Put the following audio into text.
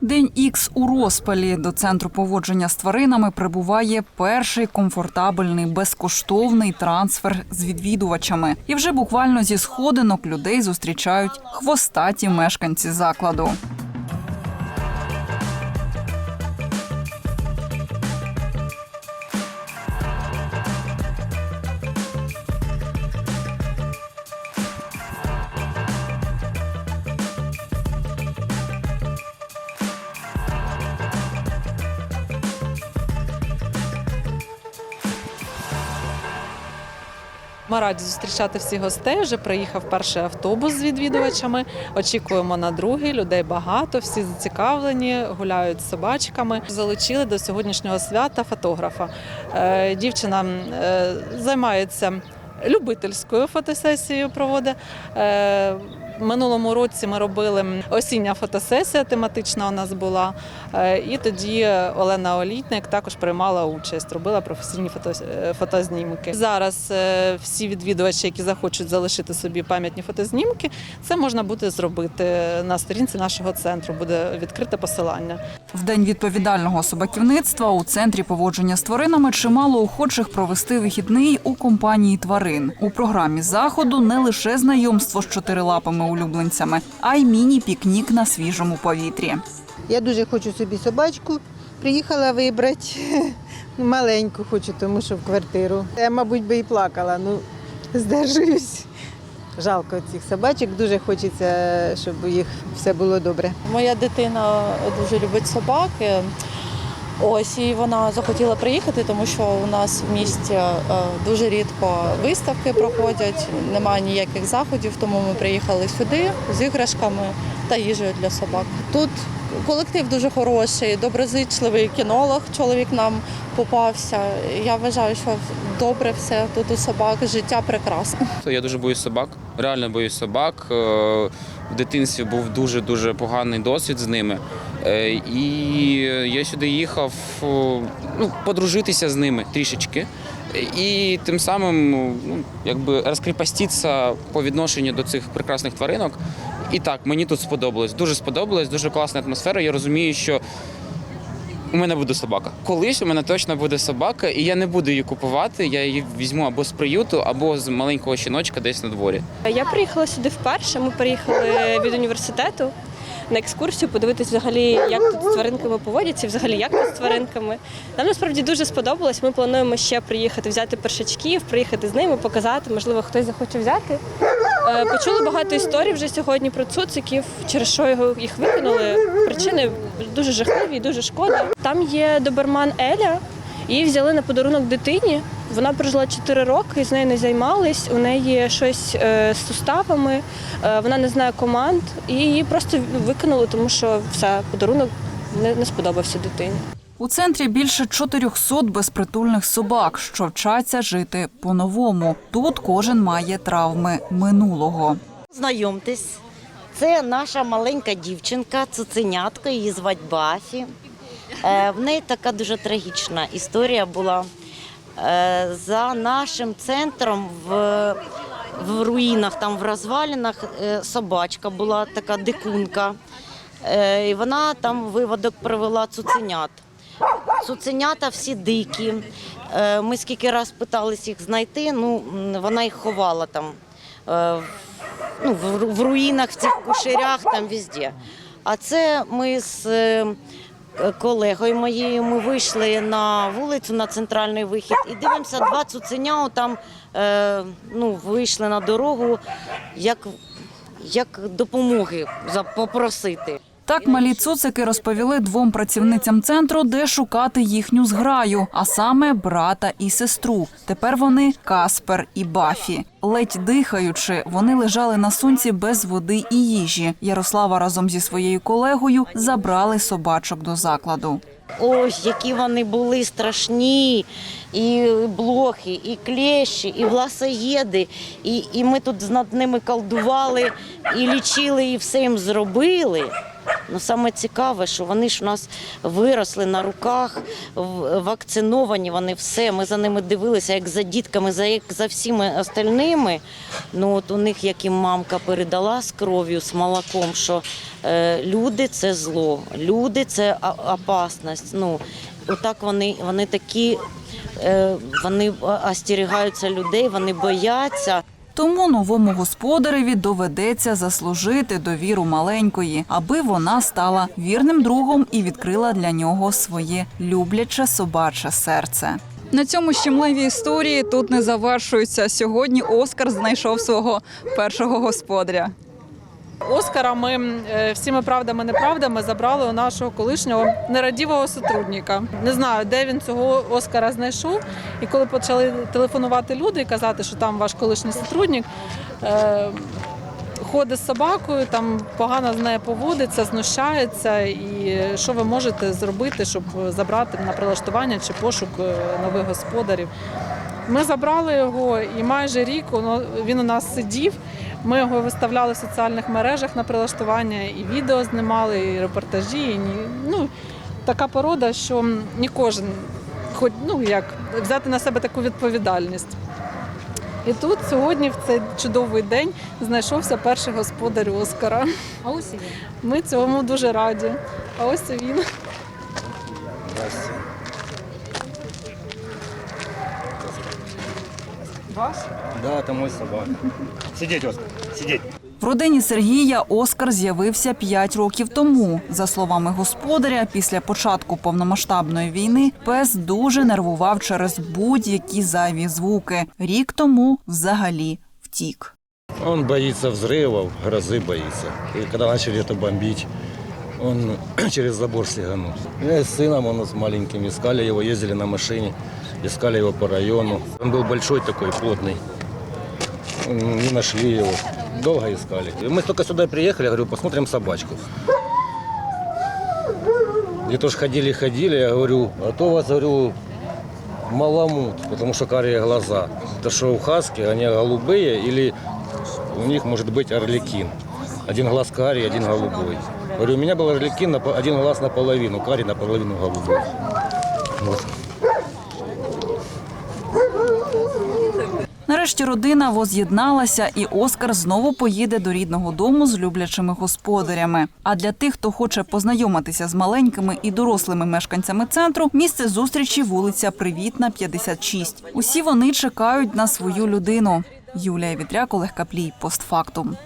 День ікс у розпалі до центру поводження з тваринами прибуває перший комфортабельний безкоштовний трансфер з відвідувачами. І вже буквально зі сходинок людей зустрічають хвостаті мешканці закладу. Ми раді зустрічати всіх гостей. Вже приїхав перший автобус з відвідувачами. Очікуємо на другий. Людей багато, всі зацікавлені, гуляють з собачками. Залучили до сьогоднішнього свята фотографа. Е, Дівчина е, займається любительською фотосесією. Проводить. Минулому році ми робили осіння фотосесія, тематична у нас була. Е, І тоді Олена Олітник також приймала участь, робила професійні е, фотознімки. Зараз е, всі відвідувачі, які захочуть залишити собі пам'ятні фотознімки, це можна буде зробити на сторінці нашого центру. Буде відкрите посилання. В день відповідального собаківництва у центрі поводження з тваринами чимало охочих провести вихідний у компанії тварин. У програмі заходу не лише знайомство з чотирилапими улюбленцями, а й міні-пікнік на свіжому повітрі. Я дуже хочу собі собачку. Приїхала вибрати маленьку хочу, тому що в квартиру. Я, мабуть, би і плакала, ну здержуюсь. Жалко цих собачок, дуже хочеться, щоб їх все було добре. Моя дитина дуже любить собаки. Ось і вона захотіла приїхати, тому що у нас в місті е, дуже рідко виставки проходять, немає ніяких заходів, тому ми приїхали сюди з іграшками та їжею для собак. Тут колектив дуже хороший, доброзичливий кінолог. Чоловік нам попався. Я вважаю, що добре все тут у собак, життя прекрасне. Я дуже боюсь собак, реально боюсь собак. Е, В дитинстві був дуже дуже поганий досвід з ними. Е, І я сюди їхав ну, подружитися з ними трішечки. І тим самим ну, якби розкріпоститися по відношенню до цих прекрасних тваринок. І так, мені тут сподобалось. Дуже сподобалось, дуже класна атмосфера. Я розумію, що у мене буде собака. Колись у мене точно буде собака, і я не буду її купувати. Я її візьму або з приюту, або з маленького щіночка десь на дворі. Я приїхала сюди вперше. Ми приїхали від університету на екскурсію, подивитися взагалі, як тут з тваринками поводяться, взагалі як тут з тваринками. Нам насправді дуже сподобалось. Ми плануємо ще приїхати, взяти першачків, приїхати з ними, показати. Можливо, хтось захоче взяти. Е, Почули багато історій вже сьогодні про цуциків, через що його їх викинули. Причини дуже жахливі, дуже шкода. Там є доберман Еля. Її взяли на подарунок дитині. Вона прожила 4 роки, з нею не займались. У неї щось е, з суставами, е, вона не знає команд, і її просто викинули, тому що все, подарунок не сподобався дитині. У центрі більше 400 безпритульних собак, що вчаться жити по-новому. Тут кожен має травми минулого. Знайомтесь, це наша маленька дівчинка, цуценятка, її звати Бафі. Е, В неї така дуже трагічна історія була. Е, За нашим центром в, в руїнах, там в розвалінах, е, собачка була така дикунка. І вона там виводок привела цуценят. Цуценята всі дикі. Е, Ми скільки раз питалися їх знайти, ну вона їх ховала там е, ну, в, руїнах, в цих кушерях, там везде. А це ми з е, колегою моєю ми вийшли на вулицю на центральний вихід і дивимося, два цуценя там ну, вийшли на дорогу, як, як допомоги попросити. Так малі цуцики розповіли двом працівницям центру, де шукати їхню зграю, а саме брата і сестру. Тепер вони Каспер і Бафі. Ледь дихаючи, вони лежали на сонці без води і їжі. Ярослава разом зі своєю колегою забрали собачок до закладу. Ой, які вони були страшні, і блохи, і клещі, і власоєди. І, і ми тут над ними колдували, і лічили, і все їм зробили. Ну саме цікаве, що вони ж у нас виросли на руках, вакциновані. Вони все. Ми за ними дивилися, як за дітками, за як за всіми остальними. Ну от у них як їм мамка передала з кров'ю, з молоком, що е, люди це зло, люди це опасність. Ну отак вони, вони такі. е, Вони остерігаються людей, вони бояться. Тому новому господареві доведеться заслужити довіру маленької, аби вона стала вірним другом і відкрила для нього своє любляче собаче серце. На цьому щемливі історії тут не завершуються. Сьогодні Оскар знайшов свого першого господаря. Оскара ми е, всіми правдами неправдами забрали у нашого колишнього нерадівого сотрудника. Не знаю, де він цього Оскара знайшов. І коли почали телефонувати люди і казати, що там ваш колишній сотрудник. Е, Ходить з собакою, там погано з нею поводиться, знущається. І що ви можете зробити, щоб забрати на прилаштування чи пошук е, нових господарів? Ми забрали його, і майже рік він у нас сидів. Ми його виставляли в соціальних мережах на прилаштування, і відео знімали, і репортажі. І, ну, така порода, що не кожен хоч ну як взяти на себе таку відповідальність. І тут сьогодні, в цей чудовий день, знайшовся перший господар Оскара. А ось він. Ми цьому дуже раді. А ось і він. Да, это мой собака. Сидеть, Оскар, сидеть. В родині Сергія Оскар з'явився 5 років тому. За словами господаря, після початку повномасштабної війни пес дуже нервував через будь-які зайві звуки. Рік тому взагалі втік. Он боится взрывов, грозы боится. И когда начали это бомбить, он через забор сиганул. Я с сыном, он с маленьким, искали его, ездили на машине, искали его по району. Он был большой такой, плотный. Не нашли его. Долго искали. И мы только сюда приехали, я говорю, посмотрим собачку. И тоже ходили-ходили, я говорю, а то у вас, говорю, маламут, потому что карие глаза. Это что у хаски, они голубые или у них может быть орликин. Один глаз карий, один голубой. Говорю, у меня был орликин, на один глаз наполовину, карий наполовину голубой. Вот. Нарешті родина воз'єдналася, і Оскар знову поїде до рідного дому з люблячими господарями. А для тих, хто хоче познайомитися з маленькими і дорослими мешканцями центру, місце зустрічі вулиця Привітна, 56. Усі вони чекають на свою людину. Юлія Вітряк, Олег Каплій, постфактум.